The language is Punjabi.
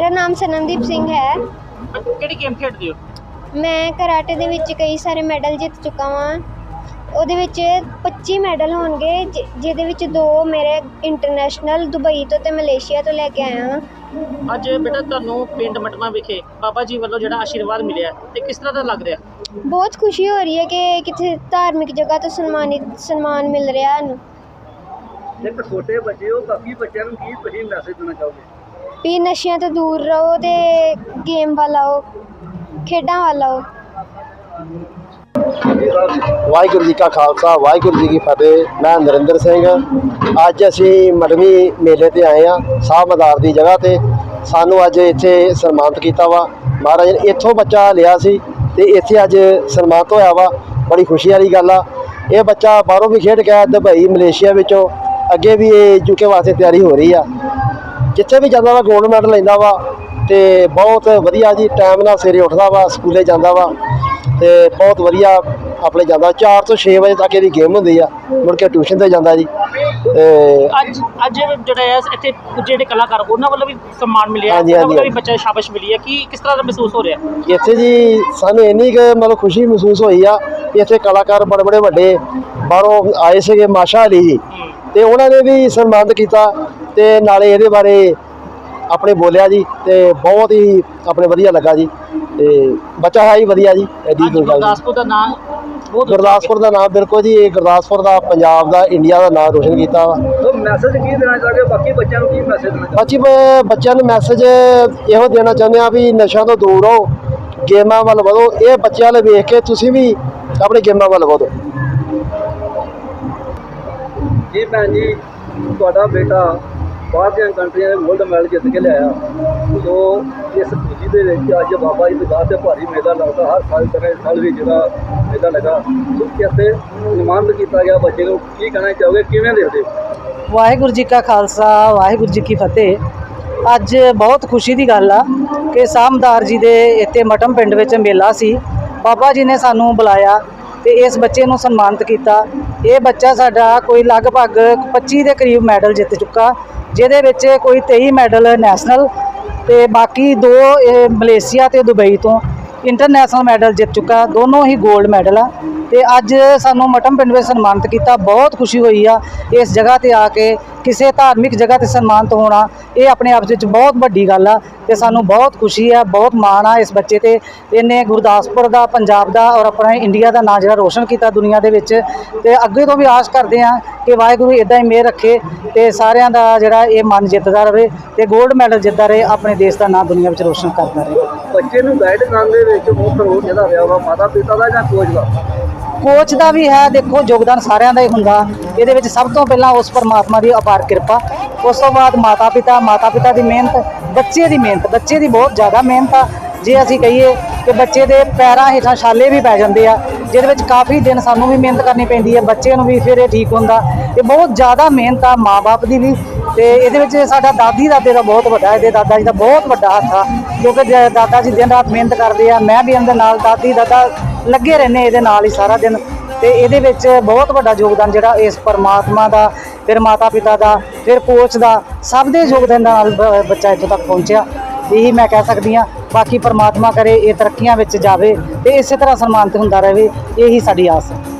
ਨਾਮ ਸਨਮਦੀਪ ਸਿੰਘ ਹੈ। ਕਿਹੜੀ ਗੇਮ ਖੇਡਦੇ ਹੋ? ਮੈਂ ਕਰਾਟੇ ਦੇ ਵਿੱਚ ਕਈ ਸਾਰੇ ਮੈਡਲ ਜਿੱਤ ਚੁੱਕਾ ਹਾਂ ਉਹਦੇ ਵਿੱਚ 25 ਮੈਡਲ ਹੋਣਗੇ ਜਿ- ਜਿਹਦੇ ਵਿੱਚ ਦੋ ਮੇਰੇ ਇੰਟਰਨੈਸ਼ਨਲ ਦੁਬਈ ਤੋਂ ਤੇ ਮਲੇਸ਼ੀਆ ਤੋਂ ਲੈ ਕੇ ਆਇਆ ਹਾਂ। ਅੱਜ ਬੇਟਾ ਤੁਹਾਨੂੰ ਪਿੰਡ ਮਟਮਾ ਵਿਖੇ ਬਾਬਾ ਜੀ ਵੱਲੋਂ ਜਿਹੜਾ ਆਸ਼ੀਰਵਾਦ ਮਿਲਿਆ ਤੇ ਕਿਸ ਤਰ੍ਹਾਂ ਦਾ ਲੱਗ ਰਿਹਾ? ਬਹੁਤ ਖੁਸ਼ੀ ਹੋ ਰਹੀ ਹੈ ਕਿ ਕਿਤੇ ਧਾਰਮਿਕ ਜਗ੍ਹਾ ਤੋਂ ਸਨਮਾਨਿਤ ਸਨਮਾਨ ਮਿਲ ਰਿਹਾ ਸਾਨੂੰ ਇੱਕ ਛੋਟੇ ਬੱਚੇ ਹੋ ਕਾਫੀ ਬੱਚਿਆਂ ਨੂੰ ਕੀ ਤੁਸੀਂ ਮੈਸੇਜ ਦੇਣਾ ਚਾਹੋਗੇ? ਵੀ ਨਸ਼ਿਆਂ ਤੋਂ ਦੂਰ ਰਹੋ ਤੇ ਗੇਮ ਵੱਲ ਆਓ, ਖੇਡਾਂ ਵੱਲ ਆਓ। ਵਾਹਿਗੁਰੂ ਜੀ ਕਾ ਖਾਲਸਾ, ਵਾਹਿਗੁਰੂ ਜੀ ਕੀ ਫਤਿਹ। ਮੈਂ ਨਰਿੰਦਰ ਸਿੰਘ। ਅੱਜ ਅਸੀਂ ਮੜਵੀ ਮੇਲੇ ਤੇ ਆਏ ਆ ਸਾਹ ਮਦਾਰ ਦੀ ਜਗ੍ਹਾ ਤੇ। ਸਾਨੂੰ ਅੱਜ ਇੱਥੇ ਸਨਮਾਨਿਤ ਕੀਤਾ ਵਾ। ਮਹਾਰਾਜ ਨੇ ਇੱਥੋਂ ਬੱਚਾ ਲਿਆ ਸੀ ਤੇ ਇੱਥੇ ਅੱਜ ਸਨਮਾਨਿਤ ਹੋਇਆ ਵਾ। ਬੜੀ ਖੁਸ਼ੀ ਵਾਲੀ ਗੱਲ ਆ। ਇਹ ਬੱਚਾ ਬਾਹਰੋਂ ਵੀ ਖੇਡ ਕੇ ਆਇਆ, ਦੁਬਈ, ਮਲੇਸ਼ੀਆ ਵਿੱਚੋਂ। ਅੱਗੇ ਵੀ ਇਹ ਯੂਕੇ ਵਾਸਤੇ ਤਿਆਰੀ ਹੋ ਰਹੀ ਆ। ਜਿੱਥੇ ਵੀ ਜਾਂਦਾ ਵਾ ਗੋਲਡ ਮੈਡਲ ਲੈਂਦਾ ਵਾ ਤੇ ਬਹੁਤ ਵਧੀਆ ਜੀ ਟਾਈਮ ਨਾਲ ਸਵੇਰੇ ਉੱਠਦਾ ਵਾ ਸਕੂਲੇ ਜਾਂਦਾ ਵਾ ਤੇ ਬਹੁਤ ਵਧੀਆ ਆਪਣੇ ਜਾਂਦਾ 4 ਤੋਂ 6 ਵਜੇ ਤੱਕ ਇਹਦੀ ਗੇਮ ਹੁੰਦੀ ਆ ਮੁੜ ਕੇ ਟਿਊਸ਼ਨ ਤੇ ਜਾਂਦਾ ਜੀ ਤੇ ਅੱਜ ਅੱਜ ਜਿਹੜਾ ਹੈ ਇੱਥੇ ਜਿਹੜੇ ਕਲਾਕਾਰ ਉਹਨਾਂ ਵੱਲੋਂ ਵੀ ਸਨਮਾਨ ਮਿਲਿਆ ਉਹਨਾਂ ਵੱਲੋਂ। ਵੀ ਬੱਚਾ ਸ਼ਾਬਾਸ਼ ਮਿਲੀ ਹੈ ਕੀ ਕਿਸ ਤਰ੍ਹਾਂ ਦਾ ਮਹਿਸੂਸ ਹੋ ਰਿਹਾ? ਇੱਥੇ ਜੀ ਸਾਨੂੰ ਇੰਨੀ ਕੁ ਮਤਲਬ ਖੁਸ਼ੀ ਮਹਿਸੂਸ ਹੋਈ ਆ ਕਿ ਇੱਥੇ ਕਲਾਕਾਰ ਬੜੇ ਬੜੇ ਵੱਡੇ ਬਾਹਰੋਂ ਆਏ ਸੀਗੇ ਮਾਸ਼ਾ ਅਲੀ ਜੀ। ਤੇ ਉਹਨਾਂ ਨੇ ਵੀ ਸਨਮਾਨਿਤ ਕੀਤਾ ਤੇ ਨਾਲੇ ਇਹਦੇ ਬਾਰੇ ਆਪਣੇ ਬੋਲਿਆ ਜੀ ਤੇ ਬਹੁਤ ਹੀ ਆਪਣੇ ਵਧੀਆ ਲੱਗਾ ਜੀ ਤੇ ਬੱਚਾ ਹੈ ਹੀ ਵਧੀਆ ਜੀ ਐਡੀ ਕੋਈ ਗੱਲ ਨਹੀਂ। ਗੁਰਦਾਸਪੁਰ ਦਾ ਨਾਮ ਬਹੁਤ ਗੁਰਦਾਸਪੁਰ ਦਾ ਨਾਮ ਬਿਲਕੁਲ ਜੀ ਇਹ ਗੁਰਦਾਸਪੁਰ ਦਾ ਪੰਜਾਬ ਦਾ ਇੰਡੀਆ ਦਾ ਨਾਮ ਰੋਸ਼ਨ ਕੀਤਾ ਵਾ। ਉਹ ਮੈਸੇਜ ਕੀ ਦੇਣਾ ਚਾਹੋਗੇ ਬਾਕੀ ਬੱਚਿਆਂ ਨੂੰ ਕੀ ਮੈਸੇਜ ਦੇਣਾ ਬੱਚੀ ਬ- ਬੱਚਿਆਂ ਨੂੰ ਮੈਸੇਜ ਇਹੋ ਦੇਣਾ ਚਾਹੁੰਦੇ ਆ ਵੀ ਨਸ਼ਿਆਂ ਤੋਂ ਦੂਰ ਰਹੋ ਗੇਮਾਂ ਵੱਲ ਵਧੋ ਇਹ ਬੱਚਿਆਂ ਵੱਲ ਵੇਖ ਕੇ ਤੁਸੀਂ ਵੀ ਆਪਣੀ ਗੇਮਾਂ ਵੱਲ ਵਧੋ। ਜੀ ਭੈਣ ਜੀ ਤੁਹਾਡਾ ਬੇਟਾ ਬਾਹਰ ਦੀਆਂ ਕੰਟਰੀਆਂ ਦੇ ਗੋਲਡ ਮੈਡਲ ਜਿੱਤ ਕੇ ਲਿਆਇਆ। ਸੋ ਇਸ ਖੁਸ਼ੀ ਦੇ ਵਿੱਚ ਅੱਜ ਬਾਬਾ ਜੀ ਦੀ ਦਾਤ ਤੇ ਭਾਰੀ ਮੇਲਾ ਲੱਗਦਾ। ਹਰ ਸਾਲ ਤਰ੍ਹਾਂ ਇਸ ਸਾਲ ਵੀ ਜਿਹੜਾ ਮੇਲਾ ਲੱਗਾ। ਸੋ ਕਿਤੇ ਨਿਮਾਨਤ ਕੀਤਾ ਗਿਆ? ਬੱਚੇ ਨੂੰ ਕੀ ਕਹਿਣਾ ਚਾਹੋਗੇ? ਕਿਵੇਂ ਦੇਖਦੇ ਵਾਹਿਗੁਰੂ ਜੀ ਕਾ ਖਾਲਸਾ, ਵਾਹਿਗੁਰੂ ਜੀ ਕੀ ਫਤਿਹ। ਅੱਜ ਬਹੁਤ ਖੁਸ਼ੀ ਦੀ ਗੱਲ ਆ ਕਿ ਸਾਮਦਾਰ ਜੀ ਦੇ ਇੱਥੇ ਮਟਮ ਪਿੰਡ ਵਿੱਚ ਮੇਲਾ ਸੀ। ਬਾਬਾ ਜੀ ਨੇ ਸਾਨੂੰ ਬੁਲਾਇਆ। ਤੇ ਇਸ ਬੱਚੇ ਨੂੰ ਸਨਮਾਨਿਤ ਕੀਤਾ। ਇਹ ਬੱਚਾ ਸਾਡਾ ਕੋਈ ਲਗਭਗ 25 ਦੇ ਕਰੀਬ ਮੈਡਲ ਜਿੱਤ ਚੁੱਕਾ, ਜਿਹਦੇ ਵਿੱਚ ਕੋਈ 23 ਮੈਡਲ ਨੈਸ਼ਨਲ ਤੇ ਬਾਕੀ ਦੋ ਮਲੇਸ਼ੀਆ ਤੇ ਦੁਬਈ ਤੋਂ। ਇੰਟਰਨੈਸ਼ਨਲ ਮੈਡਲ ਜਿੱਤ ਚੁੱਕਾ, ਦੋਨੋਂ ਹੀ 골ਡ ਮੈਡਲ ਆ। ਤੇ ਅੱਜ ਸਾਨੂੰ ਮਟਮ ਪਿੰਡ ਵਿੱਚ ਸਨਮਾਨਿਤ ਕੀਤਾ, ਬਹੁਤ ਖੁਸ਼ੀ ਹੋਈ ਆ ਇਸ ਜਗ੍ਹਾ ਤੇ ਆ ਕੇ, ਕਿਸੇ ਧਾਰਮਿਕ ਜਗ੍ਹਾ ਤੇ ਸਨਮਾਨਿਤ ਹੋਣਾ, ਇਹ ਆਪਣੇ ਆਪ ਵਿੱਚ ਬਹੁਤ ਵੱਡੀ ਗੱਲ ਆ ਤੇ ਸਾਨੂੰ ਬਹੁਤ ਖੁਸ਼ੀ ਆ, ਬਹੁਤ ਮਾਣ ਆ ਇਸ ਬੱਚੇ ਤੇ। ਇਹਨੇ ਗੁਰਦਾਸਪੁਰ ਦਾ, ਪੰਜਾਬ ਦਾ ਔਰ ਆਪਣੇ ਇੰਡੀਆ ਦਾ ਨਾਂ ਜਿਹੜਾ ਰੋਸ਼ਨ ਕੀਤਾ ਦੁਨੀਆ ਦੇ ਵਿੱਚ। ਤੇ ਅੱਗੇ ਤੋਂ ਵੀ ਆਸ ਕਰਦੇ ਆ ਕਿ ਵਾਹਿਗੁਰੂ ਇਦਾਂ ਹੀ ਮਿਹਰ ਰੱਖੇ ਤੇ ਸਾਰਿਆਂ ਦਾ ਜਿਹੜਾ ਇਹ ਮਨ ਜਿੱਤਦਾ ਰਹੇ ਤੇ 골ਡ ਮੈਡਲ ਜਿੱਤਦਾ ਰਹੇ, ਆਪਣੇ ਦੇਸ਼ ਦਾ ਨਾਂ ਦੁਨੀਆ ਵਿੱਚ ਰੋਸ਼ਨ ਕਰਦਾ ਰਹੇ। ਬੱਚੇ ਨੂੰ ਗਾਈਡ ਕਰਨ ਦੇ ਵਿੱਚ ਮੁੱਖ ਰੋਲ ਜਿਹੜਾ ਰਿਹਾ ਵਾ, ਮਾਤਾ ਪਿਤਾ ਦਾ ਜਾਂ ਕੋਚ ਦਾ? ਕੋਚ ਦਾ ਵੀ ਹੈ, ਦੇਖੋ ਯੋਗਦਾਨ ਸਾਰਿਆਂ ਦਾ ਹੀ ਹੁੰਦਾ। ਇਹਦੇ ਵਿੱਚ ਸਭ ਤੋਂ ਪਹਿਲਾਂ ਉਸ ਪਰਮਾਤਮਾ ਦੀ ਅਪਾਰ ਕਿਰਪਾ। ਉਸ ਤੋਂ ਬਾਅਦ ਮਾਤਾ ਪਿਤਾ ਮਾਤਾ ਪਿਤਾ ਦੀ ਮਿਹਨਤ, ਬੱਚੇ ਦੀ ਮਿਹਨਤ। ਬੱਚੇ ਦੀ ਬਹੁਤ ਜ਼ਿਆਦਾ ਮਿਹਨਤ ਆ। ਜੇ ਅਸੀਂ ਕਹੀਏ ਕਿ ਬੱਚੇ ਦੇ ਪੈਰਾਂ ਹੇਠਾਂ ਛਾਲੇ ਵੀ ਪੈ ਜਾਂਦੇ ਆ, ਜਿਹਦੇ ਵਿੱਚ ਕਾਫੀ ਦਿਨ ਸਾਨੂੰ ਵੀ ਮਿਹਨਤ ਕਰਨੀ ਪੈਂਦੀ ਹੈ ਬੱਚੇ ਨੂੰ ਵੀ ਫਿਰ ਇਹ ਠੀਕ ਹੁੰਦਾ। ਇਹ ਬਹੁਤ ਜ਼ਿਆਦਾ ਮਿਹਨਤ ਆ ਮਾਪੇ ਦੀ ਵੀ। ਤੇ ਇਹਦੇ ਵਿੱਚ ਸਾਡਾ ਦਾਦੀ ਦਾਦੇ ਦਾ ਬਹੁਤ ਵੱਡਾ ਇਹਦੇ ਦਾਦਾ ਜੀ ਦਾ ਬਹੁਤ ਵੱਡਾ ਹੱਥ ਆ। ਕਿਉਂਕਿ ਜ- ਦਾਦਾ ਜੀ ਦਿਨ ਰਾਤ ਮਿਹਨਤ ਕਰਦੇ ਆ, ਮੈਂ ਵੀ ਇਹਨਾਂ ਦੇ ਨਾਲ ਦਾਦੀ ਦਾਦਾ ਲੱਗੇ ਰਹਿੰਦੇ ਇਹਦੇ ਨਾਲ ਹੀ ਸਾਰਾ ਦਿਨ। ਤੇ ਇਹਦੇ ਵਿੱਚ ਬਹੁਤ ਵੱਡਾ ਯੋਗਦਾਨ ਜਿਹੜਾ ਇਸ ਪਰਮਾਤਮਾ ਦਾ, ਫਿਰ ਮਾਤਾ ਪਿਤਾ ਦਾ, ਫਿਰ ਕੋਚ ਦਾ, ਸਭ ਦੇ ਯੋਗਦਾਨ ਨਾਲ ਬ- ਬੱਚਾ ਇੱਥੋਂ ਤੱਕ ਪਹੁੰਚਿਆ। ਇਹੀ ਮੈਂ ਕਹਿ ਸਕਦੀ ਹਾਂ, ਬਾਕੀ ਪਰਮਾਤਮਾ ਕਰੇ, ਇਹ ਤਰੱਕੀਆਂ ਵਿੱਚ ਜਾਵੇ ਤੇ ਇਸੇ ਤਰ੍ਹਾਂ ਸਨਮਾਨਿਤ ਹੁੰਦਾ ਰਹੇ, ਇਹੀ ਸਾਡੀ ਆਸ ਹੈ।